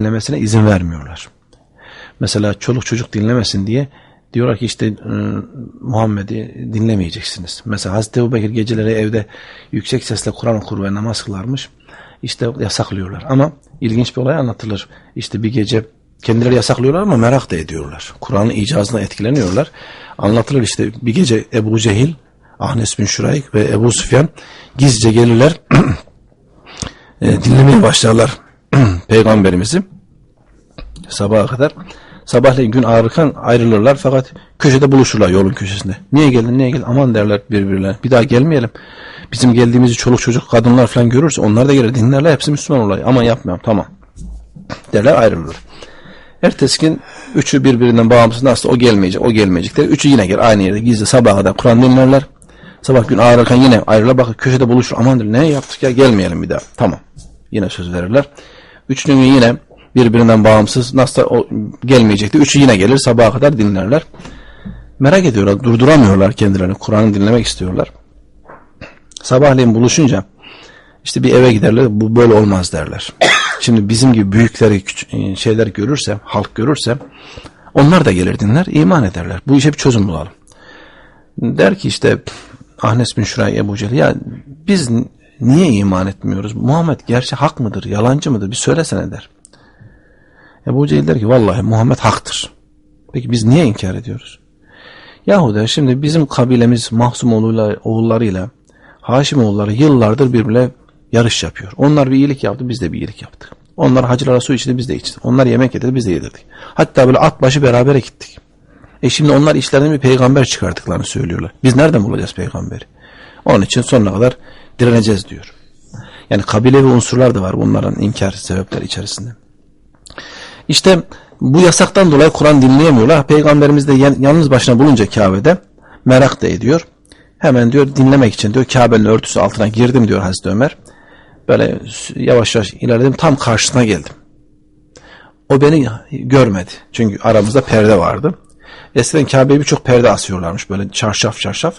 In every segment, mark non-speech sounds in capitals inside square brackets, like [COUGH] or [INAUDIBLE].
dinlemesine izin vermiyorlar. Mesela çoluk çocuk dinlemesin diye diyorlar ki işte e, Muhammed'i dinlemeyeceksiniz. Mesela Hazreti Ebubekir geceleri evde yüksek sesle Kur'an okur ve namaz kılarmış. İşte yasaklıyorlar. Ama ilginç bir olay anlatılır. İşte bir gece kendileri yasaklıyorlar ama merak da ediyorlar. Kur'an'ın icazına etkileniyorlar. Anlatılır işte bir gece Ebu Cehil, Ahnes bin Şurayk ve Ebu Süfyan gizlice gelirler [CLEARS THROAT] e, dinlemeye başlarlar [CLEARS THROAT] peygamberimizi sabaha kadar. Sabahleyin gün ağrırken ayrılırlar fakat köşede buluşurlar yolun köşesinde. Niye geldin niye geldin aman derler birbirlerine. Bir daha gelmeyelim. Bizim geldiğimizi çoluk çocuk kadınlar falan görürse onlar da gelir dinlerler hepsi Müslüman olayı. Aman yapmayalım tamam derler ayrılırlar. Ertesi gün üçü birbirinden bağımsız nasıl o gelmeyecek o gelmeyecek der. Üçü yine gel aynı yerde gizli sabaha kadar Kur'an dinlerler. Sabah gün ağrırken yine ayrılır bak köşede buluşur aman der ne yaptık ya gelmeyelim bir daha. Tamam yine söz verirler. Üçünün yine birbirinden bağımsız nasıl o gelmeyecekti. Üçü yine gelir sabaha kadar dinlerler. Merak ediyorlar durduramıyorlar kendilerini Kur'an'ı dinlemek istiyorlar. Sabahleyin buluşunca işte bir eve giderler bu böyle olmaz derler. [COUGHS] Şimdi bizim gibi büyükleri küçük, şeyler görürse halk görürse onlar da gelir dinler iman ederler. Bu işe bir çözüm bulalım. Der ki işte Ahnes bin Şuray Ebu Cehil ya biz niye iman etmiyoruz? Muhammed gerçi hak mıdır yalancı mıdır bir söylesene der. Ebu Cehil der ki vallahi Muhammed haktır. Peki biz niye inkar ediyoruz? Yahu der şimdi bizim kabilemiz Mahsum oğullarıyla Haşimoğulları yıllardır birbirine yarış yapıyor. Onlar bir iyilik yaptı biz de bir iyilik yaptık. Onlar hacılara su içti biz de içtik. Onlar yemek yedi biz de yedirdik. Hatta böyle at başı beraber gittik. E şimdi onlar işlerine bir peygamber çıkarttıklarını söylüyorlar. Biz nereden bulacağız peygamberi? Onun için sonuna kadar direneceğiz diyor. Yani kabilevi unsurlar da var bunların inkar sebepleri içerisinde. İşte bu yasaktan dolayı Kur'an dinleyemiyorlar. Peygamberimiz de yalnız başına bulunca Kabe'de merak da ediyor. Hemen diyor dinlemek için diyor Kabe'nin örtüsü altına girdim diyor Hazreti Ömer. Böyle yavaş yavaş ilerledim tam karşısına geldim. O beni görmedi. Çünkü aramızda perde vardı. Eskiden Kabe'ye birçok perde asıyorlarmış böyle çarşaf çarşaf.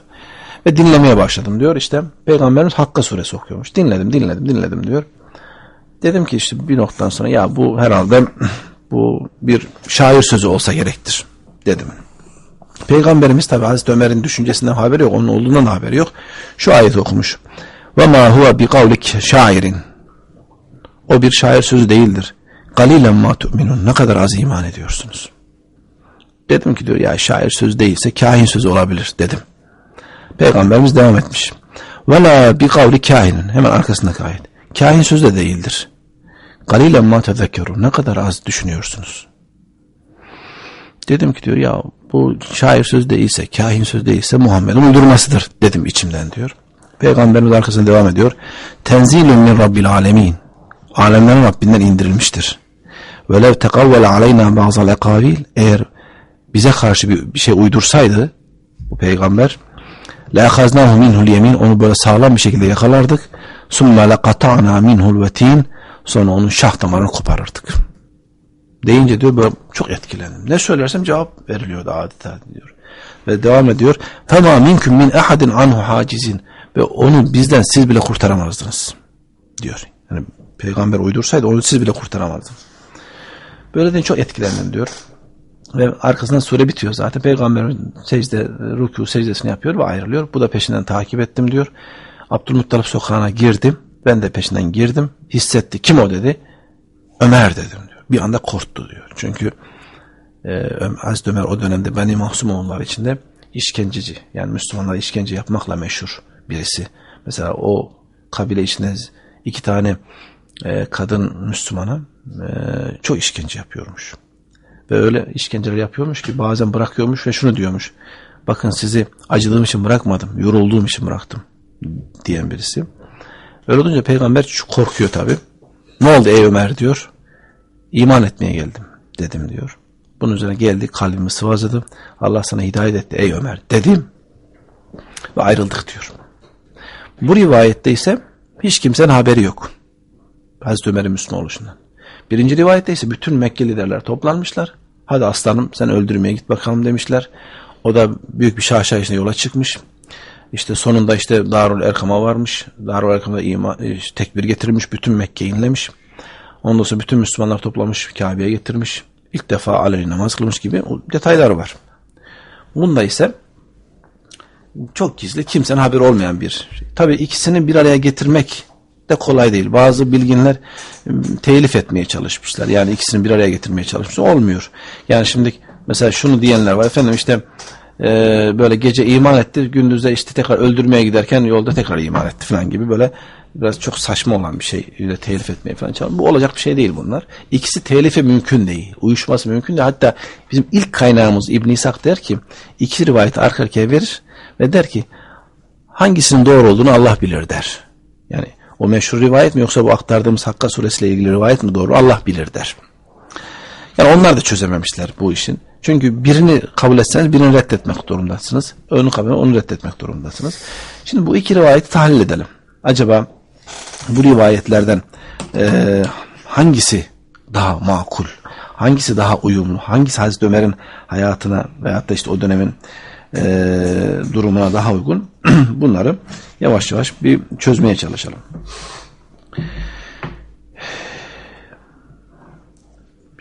Ve dinlemeye başladım diyor. İşte Peygamberimiz Hakka suresi okuyormuş. Dinledim dinledim dinledim diyor. Dedim ki işte bir noktadan sonra ya bu herhalde [CLEARS THROAT] bu bir şair sözü olsa gerektir dedim. Peygamberimiz tabi Hazreti Ömer'in düşüncesinden haberi yok. Onun olduğundan haberi yok. Şu ayeti okumuş. Ve ma huve bi şairin. O bir şair sözü değildir. Galilen ma tu'minun. Ne kadar az iman ediyorsunuz. Dedim ki diyor ya şair sözü değilse kahin sözü olabilir dedim. Peygamberimiz devam etmiş. Ve la bi kavli kahinin. Hemen arkasında ayet. Kahin sözü de değildir. Galilen ma tezekkerun. Ne kadar az düşünüyorsunuz. Dedim ki diyor ya bu şair söz değilse, kahin söz değilse Muhammed'in uydurmasıdır dedim içimden diyor. Peygamberimiz arkasında devam ediyor. Tenzilun min rabbil alemin. Alemlerin Rabbinden indirilmiştir. Velev tekavvele aleyna bazal ekavil eğer bize karşı bir şey uydursaydı bu peygamber la ahaznahu minhul yemin onu böyle sağlam bir şekilde yakalardık. Summa la qata'na minhul vetin sonra onun şah damarını koparırdık deyince diyor böyle çok etkilendim. Ne söylersem cevap veriliyordu adeta diyor. Ve devam ediyor. Fema minkum min ahadin anhu hacizin ve onu bizden siz bile kurtaramazdınız diyor. Yani peygamber uydursaydı onu siz bile kurtaramazdınız. Böyle de çok etkilendim diyor. Ve arkasından sure bitiyor zaten. Peygamber secde, rükû secdesini yapıyor ve ayrılıyor. Bu da peşinden takip ettim diyor. Abdülmuttalip sokağına girdim. Ben de peşinden girdim. Hissetti. Kim o dedi. Ömer dedim diyor bir anda korktu diyor. Çünkü e, Hazreti Ömer o dönemde Beni Mahsumoğulları içinde işkenceci yani Müslümanlara işkence yapmakla meşhur birisi. Mesela o kabile içinde iki tane e, kadın Müslümana e, çok işkence yapıyormuş. Ve öyle işkenceler yapıyormuş ki bazen bırakıyormuş ve şunu diyormuş. Bakın sizi acıdığım için bırakmadım, yorulduğum için bıraktım diyen birisi. Öyle olunca peygamber korkuyor tabi. Ne oldu ey Ömer diyor. İman etmeye geldim dedim diyor. Bunun üzerine geldi kalbimi sıvazladım. Allah sana hidayet etti ey Ömer dedim. Ve ayrıldık diyor. Bu rivayette ise hiç kimsenin haberi yok. Hazreti Ömer'in Müslüman oluşundan. Birinci rivayette ise bütün Mekke liderler toplanmışlar. Hadi aslanım sen öldürmeye git bakalım demişler. O da büyük bir şaşayışla yola çıkmış. İşte sonunda işte Darul Erkam'a varmış. Darul Erkam'da ima, tekbir getirilmiş. Bütün Mekke inlemiş. Ondan sonra bütün Müslümanlar toplamış Kabe'ye getirmiş. İlk defa aleni namaz kılmış gibi detaylar var. Bunda ise çok gizli, kimsenin haberi olmayan bir şey. Tabii ikisini bir araya getirmek de kolay değil. Bazı bilginler ım, telif etmeye çalışmışlar. Yani ikisini bir araya getirmeye çalışmışlar. Olmuyor. Yani şimdi mesela şunu diyenler var. Efendim işte e, böyle gece iman etti, gündüzde işte tekrar öldürmeye giderken yolda tekrar iman etti falan gibi böyle biraz çok saçma olan bir şey. Öyle telif etmeye falan çalışıyor. Bu olacak bir şey değil bunlar. İkisi telifi mümkün değil. Uyuşması mümkün değil. Hatta bizim ilk kaynağımız İbn İshak der ki iki rivayeti arka arkaya verir ve der ki hangisinin doğru olduğunu Allah bilir der. Yani o meşhur rivayet mi yoksa bu aktardığımız Hakka suresiyle ilgili rivayet mi doğru Allah bilir der. Yani onlar da çözememişler bu işin. Çünkü birini kabul etseniz birini reddetmek durumundasınız. Onu kabul onu reddetmek durumundasınız. Şimdi bu iki rivayeti tahlil edelim. Acaba bu rivayetlerden eee, hangisi daha makul? Hangisi daha uyumlu? Hangisi Hazreti Ömer'in hayatına veyahut da işte o dönemin eee, durumuna daha uygun? [CLEARS THROAT] Bunları yavaş yavaş bir çözmeye çalışalım.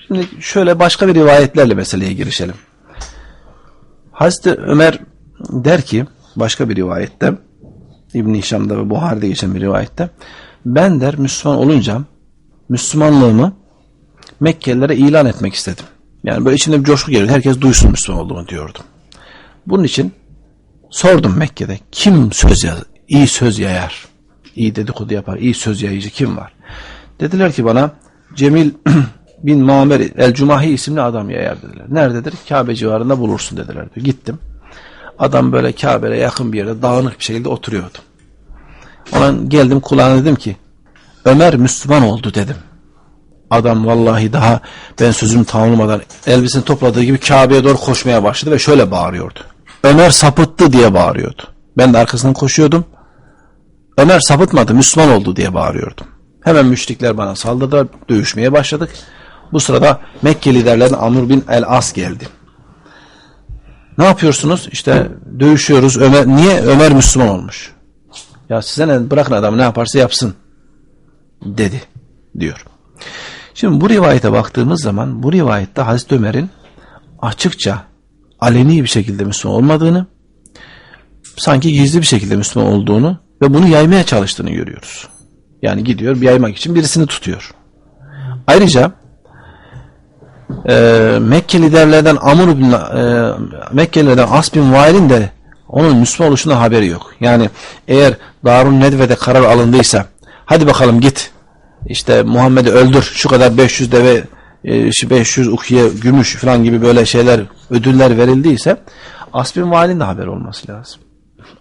Şimdi şöyle başka bir rivayetlerle meseleye girişelim. Hazreti Ömer der ki başka bir rivayette İbn-i Hişam'da ve Buhari'de geçen bir rivayette ben der Müslüman olunca Müslümanlığımı Mekkelilere ilan etmek istedim. Yani böyle içinde bir coşku geliyor. Herkes duysun Müslüman olduğumu diyordum. Bunun için sordum Mekke'de kim söz yaz, iyi söz yayar, iyi dedikodu yapar, iyi söz yayıcı kim var? Dediler ki bana Cemil [CLEARS THROAT] bin Mamer el-Cumahi isimli adam yayar dediler. Nerededir? Kabe civarında bulursun dediler. Gittim. Adam böyle Kabe'ye yakın bir yerde dağınık bir şekilde oturuyordu. Ona geldim kulağına dedim ki Ömer Müslüman oldu dedim. Adam vallahi daha ben sözümü tamamlamadan elbisini topladığı gibi Kabe'ye doğru koşmaya başladı ve şöyle bağırıyordu. Ömer sapıttı diye bağırıyordu. Ben de arkasından koşuyordum. Ömer sapıtmadı Müslüman oldu diye bağırıyordum. Hemen müşrikler bana saldırdılar. Dövüşmeye başladık. Bu sırada Mekke liderlerinden Amr bin el-As geldi. Ne yapıyorsunuz? İşte dövüşüyoruz. Ömer, niye? Ömer Müslüman olmuş. Ya size ne? Bırakın adamı ne yaparsa yapsın. Dedi. Diyor. Şimdi bu rivayete baktığımız zaman bu rivayette Hazreti Ömer'in açıkça aleni bir şekilde Müslüman olmadığını sanki gizli bir şekilde Müslüman olduğunu ve bunu yaymaya çalıştığını görüyoruz. Yani gidiyor yaymak için birisini tutuyor. Ayrıca e, Mekke liderlerden Amr bin e, Mekkelilerden As bin Vail'in de onun Müslüman oluşundan haberi yok. Yani eğer Darun Nedve'de karar alındıysa hadi bakalım git işte Muhammed'i öldür şu kadar 500 deve e, şu 500 ukiye gümüş falan gibi böyle şeyler ödüller verildiyse As bin Vail'in de haberi olması lazım.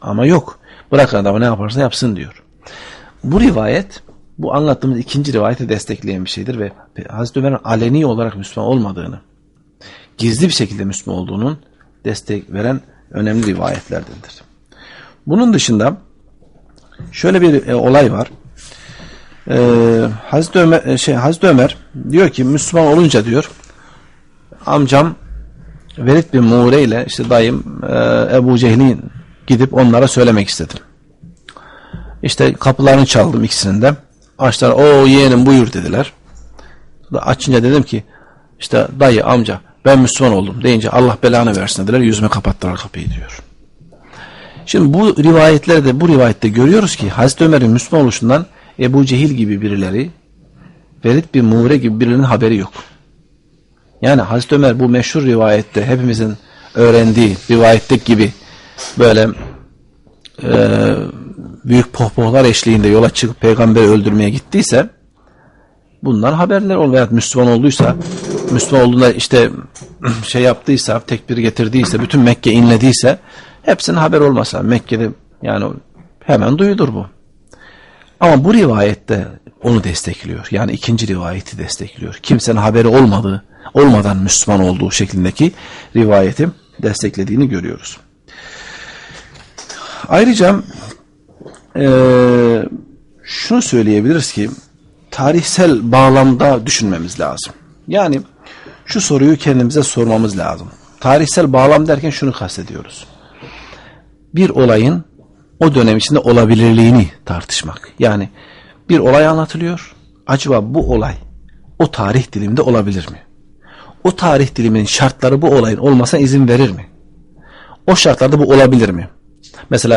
Ama yok. Bırakın adamı ne yaparsa yapsın diyor. Bu rivayet bu anlattığımız ikinci rivayeti destekleyen bir şeydir ve Hazreti Ömer'in aleni olarak Müslüman olmadığını, gizli bir şekilde Müslüman olduğunun destek veren önemli rivayetlerdendir. Bunun dışında şöyle bir e, olay var. E, Hazreti Ömer e, şey Hazreti Ömer diyor ki Müslüman olunca diyor amcam Velid bin Muğre ile işte dayım e, Ebu Cehil'in gidip onlara söylemek istedim. İşte kapılarını çaldım ikisinin de. Açtılar. O yeğenim buyur dediler. Açınca dedim ki işte dayı amca ben Müslüman oldum deyince Allah belanı versin dediler. Yüzüme kapattılar kapıyı diyor. Şimdi bu rivayetlerde bu rivayette görüyoruz ki Hazreti Ömer'in Müslüman oluşundan Ebu Cehil gibi birileri Velid bin Muğre gibi birilerinin haberi yok. Yani Hazreti Ömer bu meşhur rivayette hepimizin öğrendiği rivayette gibi böyle e, büyük pohpohlar eşliğinde yola çıkıp peygamberi öldürmeye gittiyse bundan haberler ol Müslüman olduysa Müslüman olduğunda işte [CLEARS THROAT] şey yaptıysa tekbir getirdiyse bütün Mekke inlediyse hepsinin haber olmasa Mekke'de yani hemen duyulur bu. Ama bu rivayette onu destekliyor. Yani ikinci rivayeti destekliyor. Kimsenin haberi olmadığı, olmadan Müslüman olduğu şeklindeki rivayeti desteklediğini görüyoruz. Ayrıca e, şunu söyleyebiliriz ki tarihsel bağlamda düşünmemiz lazım. Yani şu soruyu kendimize sormamız lazım. Tarihsel bağlam derken şunu kastediyoruz. Bir olayın o dönem içinde olabilirliğini tartışmak. Yani bir olay anlatılıyor. Acaba bu olay o tarih diliminde olabilir mi? O tarih diliminin şartları bu olayın olmasına izin verir mi? O şartlarda bu olabilir mi? Mesela